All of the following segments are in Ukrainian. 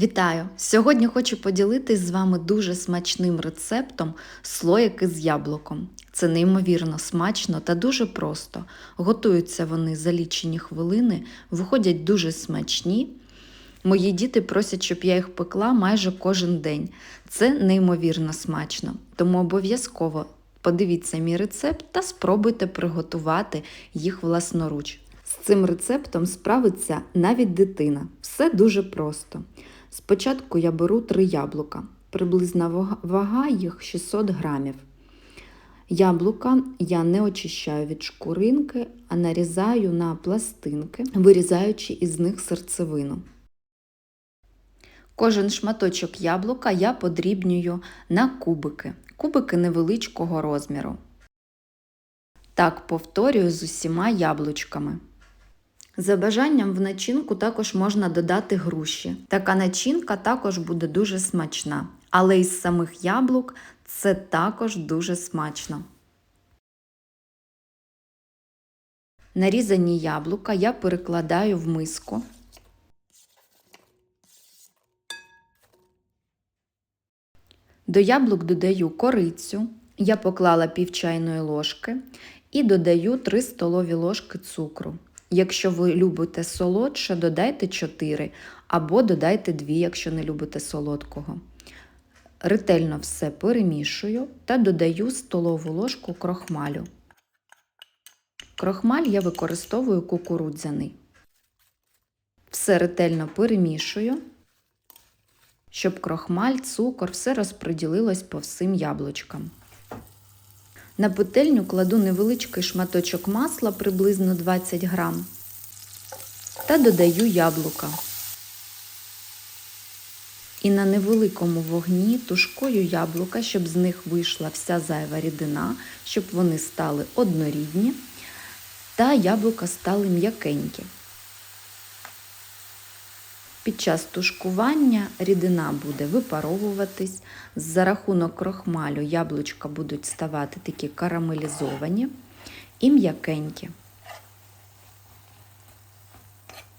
Вітаю! Сьогодні хочу поділитись з вами дуже смачним рецептом слоїки з яблуком. Це неймовірно смачно та дуже просто. Готуються вони за лічені хвилини, виходять дуже смачні. Мої діти просять, щоб я їх пекла майже кожен день. Це неймовірно смачно, тому обов'язково подивіться мій рецепт та спробуйте приготувати їх власноруч. З цим рецептом справиться навіть дитина. Все дуже просто. Спочатку я беру три яблука, приблизна вага- їх 600 грамів. Яблука я не очищаю від шкуринки, а нарізаю на пластинки, вирізаючи із них серцевину. Кожен шматочок яблука я подрібнюю на кубики, кубики невеличкого розміру. Так повторюю з усіма яблучками. За бажанням в начинку також можна додати груші. Така начинка також буде дуже смачна, але із самих яблук це також дуже смачно. Нарізані яблука я перекладаю в миску. До яблук додаю корицю. Я поклала пів чайної ложки і додаю 3 столові ложки цукру. Якщо ви любите солодше, додайте 4 або додайте 2, якщо не любите солодкого. Ретельно все перемішую та додаю столову ложку крохмалю. Крохмаль я використовую кукурудзяний. Все ретельно перемішую, щоб крохмаль, цукор, все розподілилось по всім яблучкам. На петельню кладу невеличкий шматочок масла, приблизно 20 грам, та додаю яблука. І на невеликому вогні тушкую яблука, щоб з них вийшла вся зайва рідина, щоб вони стали однорідні та яблука стали м'якенькі. Під час тушкування рідина буде випаровуватись, за рахунок крохмалю яблучка будуть ставати такі карамелізовані і м'якенькі.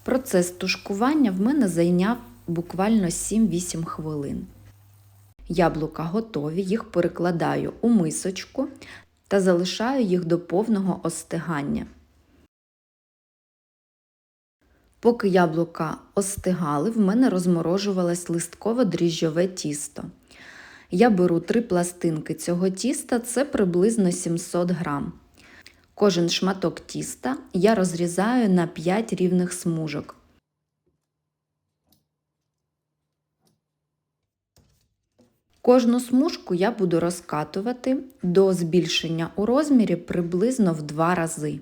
Процес тушкування в мене зайняв буквально 7-8 хвилин. Яблука готові, їх перекладаю у мисочку та залишаю їх до повного остигання. Поки яблука остигали, в мене розморожувалось листково дріжджове тісто. Я беру три пластинки цього тіста, це приблизно 700 грам. Кожен шматок тіста я розрізаю на 5 рівних смужок. Кожну смужку я буду розкатувати до збільшення у розмірі приблизно в 2 рази.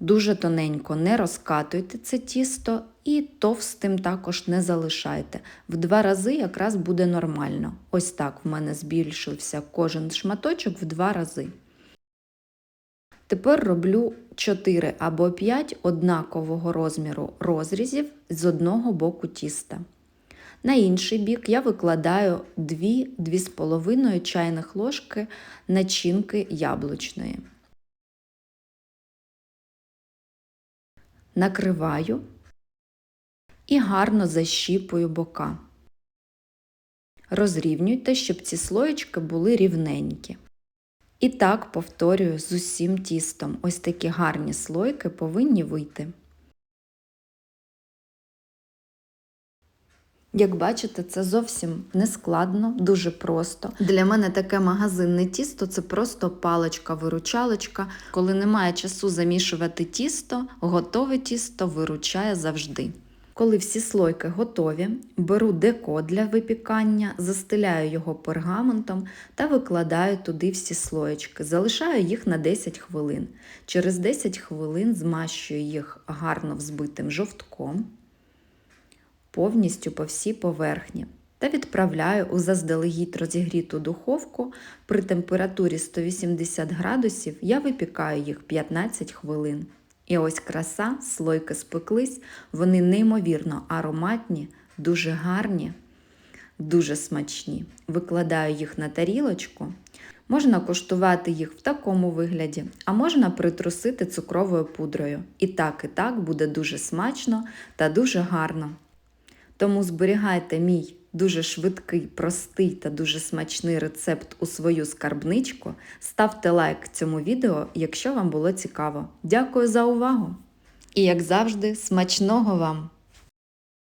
Дуже тоненько не розкатуйте це тісто і товстим також не залишайте. В два рази якраз буде нормально. Ось так в мене збільшився кожен шматочок в два рази. Тепер роблю 4 або 5 однакового розміру розрізів з одного боку тіста. На інший бік я викладаю 2-2,5 чайних ложки начинки яблучної. Накриваю і гарно защіпую бока. Розрівнюйте, щоб ці слоєчки були рівненькі. І так повторюю з усім тістом. Ось такі гарні слойки повинні вийти. Як бачите, це зовсім не складно, дуже просто. Для мене таке магазинне тісто це просто паличка-виручалочка. Коли немає часу замішувати тісто, готове тісто виручає завжди. Коли всі слойки готові, беру деко для випікання, застеляю його пергаментом та викладаю туди всі слоєчки. Залишаю їх на 10 хвилин. Через 10 хвилин змащую їх гарно взбитим жовтком повністю по всій поверхні та відправляю у заздалегідь розігріту духовку при температурі 180 градусів я випікаю їх 15 хвилин. І ось краса, слойки спеклись, вони неймовірно ароматні, дуже гарні, дуже смачні. Викладаю їх на тарілочку. Можна коштувати їх в такому вигляді, а можна притрусити цукровою пудрою. І так, і так буде дуже смачно та дуже гарно. Тому зберігайте мій дуже швидкий, простий та дуже смачний рецепт у свою скарбничку. Ставте лайк цьому відео, якщо вам було цікаво. Дякую за увагу! І як завжди, смачного вам!